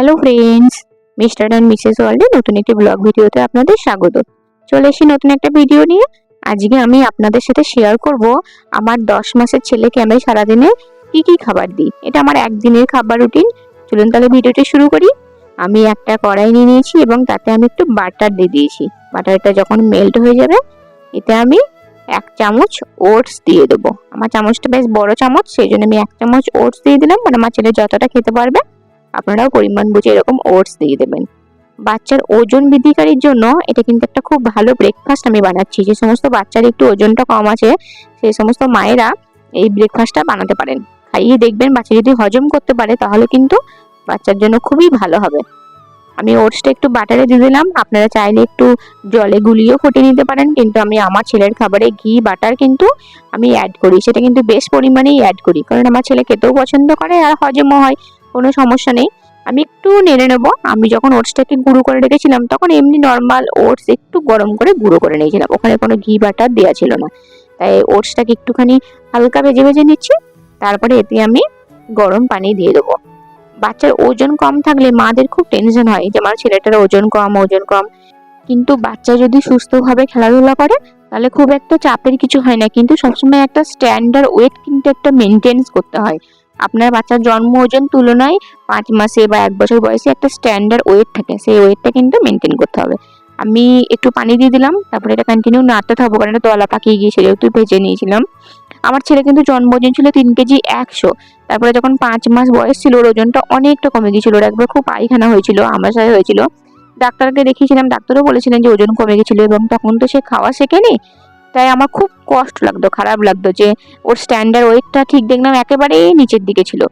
Hello friends mister and Mrs ওয়ার্ল্ডে নতুন একটি ব্লগ ভিডিওতে আপনাদের স্বাগত। চলে এসেছি নতুন একটা ভিডিও নিয়ে। আজকে আমি আপনাদের সাথে শেয়ার করব আমার দশ মাসের ছেলেকে আমি সারাদিনে কি কি খাবার দিই। এটা আমার একদিনের খাবার রুটিন চলুন তাহলে ভিডিওটি শুরু করি। আমি একটা কড়াই নিয়ে নিয়েছি এবং তাতে আমি একটু বাটার দিয়ে দিয়েছি। বাটারটা যখন মেল্ট হয়ে যাবে, এতে আমি এক চামচ ওটস দিয়ে দেবো। আমার চামচটা বেশ বড় চামচ, সেই জন্য আমি এক চামচ ওটস দিয়ে দিলাম। মানে আমার ছেলে যতটা খেতে পারবে আপনারাও পরিমাণ বুঝে এরকম ওটস দিয়ে দেবেন। বাচ্চার ওজন বৃদ্ধিকারীর জন্য এটা কিন্তু একটা খুব ভালো ব্রেকফাস্ট আমি বানাচ্ছি। যে সমস্ত বাচ্চার একটু ওজনটা কম আছে সেই সমস্ত মায়েরা এই ব্রেকফাস্টটা বানাতে পারেন। খাইয়ে দেখবেন, বাচ্চা যদি হজম করতে পারে, তাহলে কিন্তু বাচ্চার জন্য খুবই ভালো হবে। আমি ওটসটা একটু বাটারে দিয়ে দিলাম। আপনারা চাইলে একটু জলে গুলিয়েও ফুটিয়ে নিতে পারেন। কিন্তু আমি আমার ছেলের খাবারে ঘি বাটার কিন্তু আমি অ্যাড করি। সেটা কিন্তু বেশ পরিমাণেই অ্যাড করি। কারণ আমার ছেলে খেতেও পছন্দ করে আর হজমও হয়। কোনো সমস্যা নেই। আমি একটু নেড়ে নেব। আমি যখন ওটসটাকে গুঁড়ো করে রেখেছিলাম, তখন এমনি নর্মাল ওটস একটু গরম করে গুঁড়ো করে নিয়েছিলাম। ওখানে কোনো ঘি, বাটার দেওয়া ছিল না। তাই ওটসটাকে একটুখানি হালকা ভেজে ভেজে নিচ্ছি। তারপরে এতে আমি গরম পানি দিয়ে দেবো। বাচ্চার ওজন কম থাকলে মাদের খুব টেনশন হয় যে, আমার ছেলেটার ওজন কম ওজন কম। কিন্তু বাচ্চা যদি সুস্থভাবে খেলাধুলা করে, তাহলে খুব একটা চাপের কিছু হয় না। কিন্তু সবসময় একটা স্ট্যান্ডার্ড ওয়েট কিন্তু একটা মেনটেন্স করতে হয়। আপনার বাচ্চার জন্ম ওজন তুলনায় পাঁচ মাসে বা এক বছর বয়সে একটা স্ট্যান্ডার্ড ওয়েট থাকে। সেই ওয়েটটা কিন্তু মেনটেন করতে হবে। আমি একটু পানি দিয়ে দিলাম, তারপরে এটা কন্টিনিউ নাড়তে থাকব কারণ এটা তলা পাকিয়ে গিয়েছে যেহেতু ভেজে নিয়েছিলাম। আমার ছেলে কিন্তু জন্ম ওজন ছিল তিন কেজি একশো। তারপরে যখন পাঁচ মাস বয়স ছিল, ওর ওজনটা অনেকটা কমে গিয়েছিল। ওর একবার খুব পায়খানা হয়েছিল সাথে হয়েছিল। ডাক্তারকে দেখিয়েছিলাম, ডাক্তারও বলেছিলেন যে ওজন কমে গেছিল এবং তখন তো সে খাওয়া শেখেনি। তাই আমার খুব কষ্ট লাগতো, খারাপ লাগতো যে ওর স্ট্যান্ডার্ড ওয়েটটা ঠিক দেখলাম একেবারেই নিচের দিকে ছিল।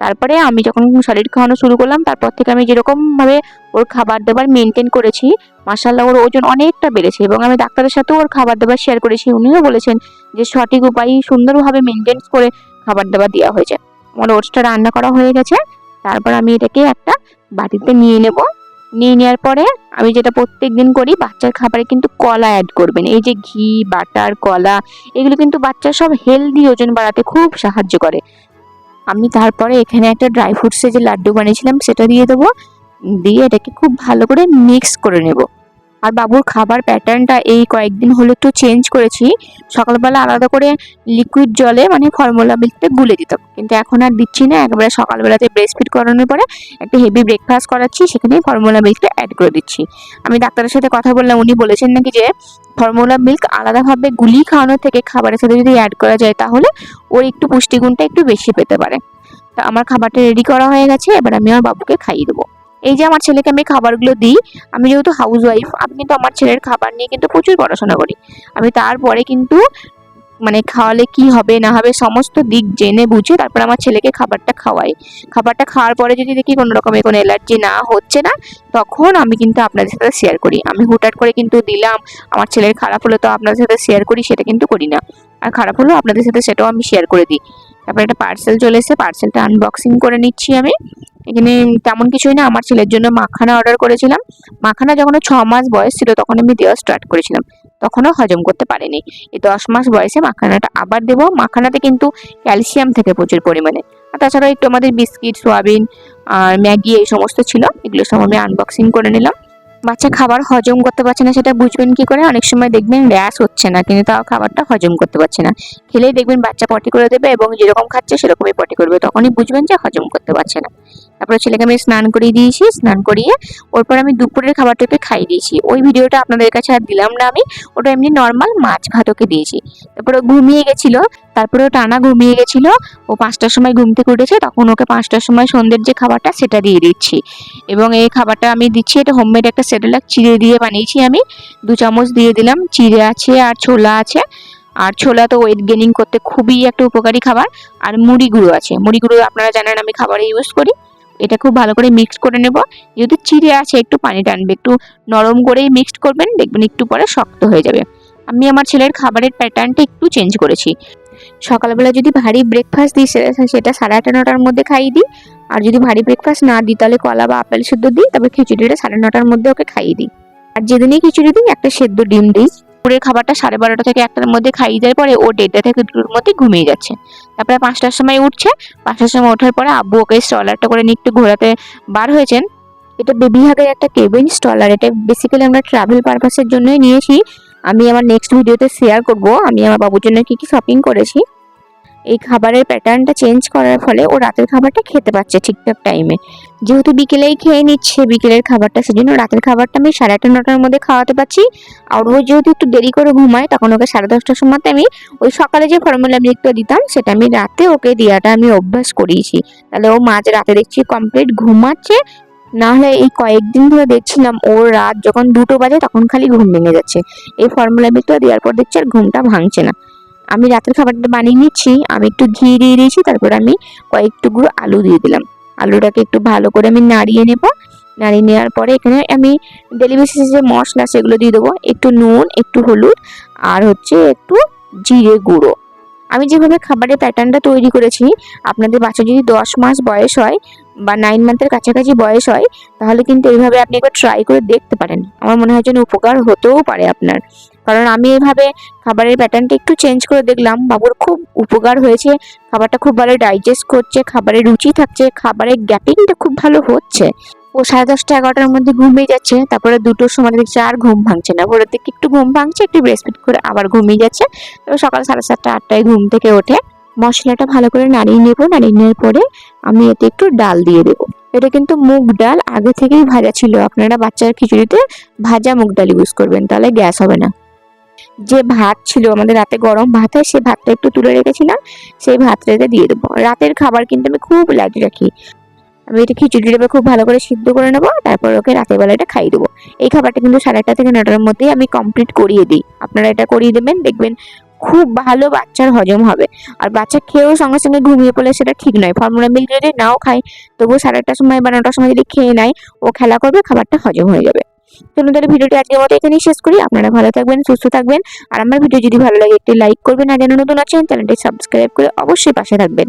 তারপরে আমি যখন শরীর খাওয়ানো শুরু করলাম, তারপর থেকে আমি যেরকম ভাবে ওর খাবার দাবার মেনটেন করেছি মাসাল্লাহ ওর ওজন অনেকটা বেড়েছে এবং আমি ডাক্তারের সাথেও ওর খাবার দাবার শেয়ার করেছি। উনিও বলেছেন যে সঠিক উপায় সুন্দরভাবে মেনটেন করে খাবার দাবার দেওয়া হয়েছে। আমার ওটসটা রান্না করা হয়ে গেছে, তারপর আমি এটাকে একটা বাটিতে নিয়ে নেব। নিয়ে নেওয়ার পরে আমি যেটা প্রত্যেক দিন করি, বাচ্চার খাবারে কিন্তু কলা অ্যাড করবেন। এই যে ঘি বাটার কলা, এগুলো কিন্তু বাচ্চার সব হেলদি ওজন বাড়াতে খুব সাহায্য করে। আমি তারপরে এখানে একটা ড্রাই ফ্রুটসের যে লাড্ডু বানিয়েছিলাম, সেটা দিয়ে দেবো। দিয়ে এটাকে খুব ভালো করে মিক্স করে নেব। আর বাবুর খাবার প্যাটার্নটা এই কয়েকদিন হলো একটু চেঞ্জ করেছি। সকালবেলা আলাদা করে লিকুইড জলে মানে ফর্মুলা মিল্কটা গুলে দিতাম। কিন্তু এখন আর দিচ্ছি না, একেবারে সকালবেলাতে ব্রেস্ট ফিড করানোর পরে একটা হেভি ব্রেকফাস্ট করাচ্ছি সেখানে ফর্মুলা মিল্কটা অ্যাড করে দিচ্ছি। আমি ডাক্তারের সাথে কথা বললাম, উনি বলেছেন নাকি যে ফর্মুলা মিল্ক আলাদাভাবে গুলি খাওয়ানোর থেকে খাবারের সাথে যদি অ্যাড করা যায়, তাহলে ওর একটু পুষ্টিগুণটা একটু বেশি পেতে পারে। তা আমার খাবারটা রেডি করা হয়ে গেছে, এবার আমি আমার বাবুকে খাইয়ে দেবো। এই যে আমার ছেলেকে আমি খাবারগুলো দিই, আমি যেহেতু হাউস ওয়াইফ আমি কিন্তু আমার ছেলের খাবার নিয়ে কিন্তু প্রচুর পড়াশোনা করি। আমি তারপরে কিন্তু মানে খাওয়ালে কি হবে, না হবে সমস্ত দিক জেনে বুঝে তারপর আমার ছেলেকে খাবারটা খাওয়াই। খাবারটা খাওয়ার পরে যদি দেখি কোনো রকমের কোনো অ্যালার্জি না হচ্ছে না, তখন আমি কিন্তু আপনাদের সাথে শেয়ার করি। আমি হুটহাট করে কিন্তু দিলাম, আমার ছেলের খারাপ হলো তো আপনাদের সাথে শেয়ার করি, সেটা কিন্তু করি না। আর খারাপ হলো আপনাদের সাথে সেটাও আমি শেয়ার করে দিই। তারপরে একটা পার্সেল চলে এসে পার্সেলটা আনবক্সিং করে নিচ্ছি আমি। এখানে তেমন কিছুই না, আমার ছেলের জন্য মাখানা অর্ডার করেছিলাম। মাখানা যখন ছ মাস বয়স ছিল, তখন আমি দেওয়া স্টার্ট করেছিলাম। তখনও হজম করতে পারেনি। এই দশ মাস বয়সে মাখানাটা আবার দেবো। মাখানাতে কিন্তু ক্যালসিয়াম থেকে প্রচুর পরিমাণে। আর তাছাড়া একটু আমাদের বিস্কিট, সোয়াবিন, আর ম্যাগি এই সমস্ত ছিল। এগুলো সব আমি আনবক্সিং করে নিলাম। বাচ্চা খাবার হজম করতে পারছে না, সেটা বুঝবেন কি করে? অনেক সময় দেখবেন র্যাশ হচ্ছে না, কিন্তু তাও খাবারটা হজম করতে পারছে না। খেলেই দেখবেন বাচ্চা পটি করে দেবে এবং যেরকম খাচ্ছে, সেরকমই পটি করবে। তখনই বুঝবেন যে হজম করতে পারছে না। তারপরে ছেলেকে আমি স্নান করিয়ে দিয়েছি, স্নান করিয়ে ওরপর আমি দুপুরের খাবারটাকে খাইয়ে দিয়েছি। ওই ভিডিওটা আপনাদের কাছে আর দিলাম না আমি, ওটা এমনি নর্মাল মাছ ভাত ওকে দিয়েছি। তারপরে ঘুমিয়ে গেছিল, তারপরে ও টানা ঘুমিয়ে গেছিল, ও পাঁচটার সময় ঘুম থেকে উঠেছে, তখন ওকে পাঁচটার সময় সন্ধ্যের যে খাবারটা সেটা দিয়ে দিচ্ছি। এবং এই খাবারটা আমি দিচ্ছি, এটা হোমমেড একটা সেরেলাক চিড়ে দিয়ে বানিয়েছি আমি। দু চামচ দিয়ে দিলাম, চিড়ে আছে আর ছোলা আছে। আর ছোলা তো ওয়েট গেনিং করতে খুবই একটা উপকারী খাবার। আর মুড়ি গুঁড়ো আছে মুড়ি গুঁড়ো আপনারা জানেন আমি খাবারে ইউজ করি। এটা খুব ভালো করে মিক্স করে নেব। যেহেতু চিড়ে আছে, একটু পানি টানবে, একটু নরম করেই মিক্সড করবেন, দেখবেন একটু পরে শক্ত হয়ে যাবে। আমি আমার ছেলের খাবারের প্যাটার্নটা একটু চেঞ্জ করেছি। সকালবেলা যদি ভারী ব্রেকফাস্ট দিই সেটা সাড়ে আটটা নটার মধ্যে খাইয়ে দিই। আর যদি ভারী ব্রেকফাস্ট না দিই, তাহলে কলা বা আপেল সেদ্ধ দিই, তারপর খিচুড়িটা সাড়ে নটার মধ্যে ওকে খাইয়ে দিই। আর যেদিনই খিচুড়ি দিই, একটা সেদ্ধ ডিম দিই। দুপুরের খাবারটা সাড়ে বারোটা থেকে একটার মধ্যে খাইয়ে দেওয়ার পরে ও দেড়টা থেকে দুটোর মধ্যে ঘুমিয়ে যাচ্ছে। তারপরে পাঁচটার সময় উঠছে। পাঁচটার সময় ওঠার পরে আব্বু ওকে স্ট্রলারটা করে নিয়ে একটু ঘোরাতে বার হয়েছেন। এটা বেবি হাগের একটা কেবিন স্ট্রলার এটা বেসিক্যালি আমরা ট্রাভেল পারপাসের জন্যই নিয়েছি। আমি আমার নেক্সট ভিডিওতে শেয়ার করব। আমি আমার বাবুর জন্য কী কী শপিং করেছি। এই খাবারের প্যাটার্নটা চেঞ্জ করার ফলে ও রাতের খাবারটা খেতে পাচ্ছে ঠিকঠাক টাইমে যেহেতু বিকেলেই খেয়ে নিচ্ছে বিকেলের খাবারটা, সেজন্য রাতের খাবারটা আমি সাড়ে আটটা, নটার মধ্যে খাওয়াতে পারছি। আর ও যেহেতু একটু দেরি করে ঘুমায়, তখন ওকে সাড়ে দশটার সময়তে আমি ওই সকালে যে ফর্মুলা মিল্কটা দিতাম, সেটা আমি রাতে ওকে দেওয়াটা আমি অভ্যাস করিয়েছি। তাহলে ও মাঝ রাতে দেখছি কমপ্লিট ঘুমাচ্ছে, না হলে এই কয়েকদিন ধরে দেখছিলাম ওর রাত যখন দুটো বাজে, তখন খালি ঘুম ভেঙে যাচ্ছে। এই ফর্মুলা মিল্কটা দেওয়ার পর দেখছি আর ঘুমটা ভাঙছে না। আমি রাতের খাবারটা বানিয়ে নিচ্ছি, আমি একটু ঘি দিয়ে দিয়েছি, তারপর আমি কয়েক টুকরো আলু দিয়ে দিলাম। আলুটাকে একটু ভালো করে আমি নাড়িয়ে নেব। নাড়িয়ে নেওয়ার পরে এখানে আমি ডেলি যে মশলা সেগুলো দিয়ে দেবো, একটু নুন, একটু হলুদ, আর হচ্ছে একটু জিরে গুঁড়ো। আমি যেভাবে খাবারের প্যাটার্নটা তৈরি করেছি, আপনাদের বাচ্চা যদি দশ মাস বয়স হয় বা নাইন মান্থের কাছাকাছি বয়স হয়, তাহলে কিন্তু এইভাবে আপনি একবার ট্রাই করে দেখতে পারেন। আমার মনে হয় যেন উপকার হতেও পারে আপনার। কারণ আমি এইভাবে খাবারের প্যাটার্নটা একটু চেঞ্জ করে দেখলাম, বাবুর খুব উপকার হয়েছে, খাবারটা খুব ভালো ডাইজেস্ট করছে, খাবারের রুচি থাকছে, খাবারের গ্যাপিংটা খুব ভালো হচ্ছে। ও সাড়ে দশটা, এগারোটার মধ্যে ঘুমিয়ে যাচ্ছে, তারপরে দুটোর সময় দেখছি আর ঘুম ভাঙছে না। ভোরের দিকে একটু ঘুম ভাঙছে, একটু ব্রেস্টফিট করে আবার ঘুমিয়ে যাচ্ছে। তারপর সকাল সাড়ে সাতটা, আটটায় ঘুম থেকে ওঠে। মশলাটা ভালো করে নাড়িয়ে নেব, নাড়িয়ে নেওয়ার পরে আমি এতে একটু ডাল দিয়ে দেবো। এটা কিন্তু মুগ ডাল, আগে থেকেই ভাজা ছিল। আপনারা বাচ্চার খিচুড়িতে ভাজা মুগ ডাল ইউজ করবেন, তাহলে গ্যাস হবে না। যে ভাত ছিল, আমাদের রাতে গরম ভাত হয় সেই ভাতটা একটু তুলে রেখেছিলাম, সেই ভাতটাতে দিয়ে দেবো। রাতের খাবার কিন্তু আমি খুব লাইট রাখি। আমি এটা খিচুড়িটা খুব ভালো করে সিদ্ধ করে নেব, তারপর ওকে রাতের বেলা এটা খাইয়ে দেবো। এই খাবারটা কিন্তু সাড়ে আটটা থেকে নটার মধ্যেই আমি কমপ্লিট করিয়ে দিই। আপনারা এটা করিয়ে দেবেন, দেখবেন খুব ভালো বাচ্চার হজম হবে। আর বাচ্চা খেয়েও সঙ্গে সঙ্গে ঘুমিয়ে পড়লে সেটা ঠিক নয়। ফর্মুলা মিল্ক যদি নাও খায়, তবুও সাড়ে আটটার সময় বা নটার সময় যদি খেয়ে নেয়, ও খেলা করবে, খাবারটা হজম হয়ে যাবে। চলুন তাহলে ভিডিওটি আজকের মতো এখানেই শেষ করি। আপনারা ভালো থাকবেন, সুস্থ থাকবেন। আর আমার ভিডিও যদি ভালো লাগে, একটি লাইক করবেন। আর যেন নতুন আছেন, চ্যানেলটি সাবস্ক্রাইব করে অবশ্যই পাশে থাকবেন।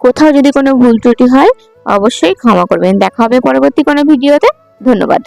কোথাও যদি কোনো ভুল ত্রুটি হয় অবশ্যই ক্ষমা করবেন। দেখা হবে পরবর্তী কোনো ভিডিওতে। ধন্যবাদ।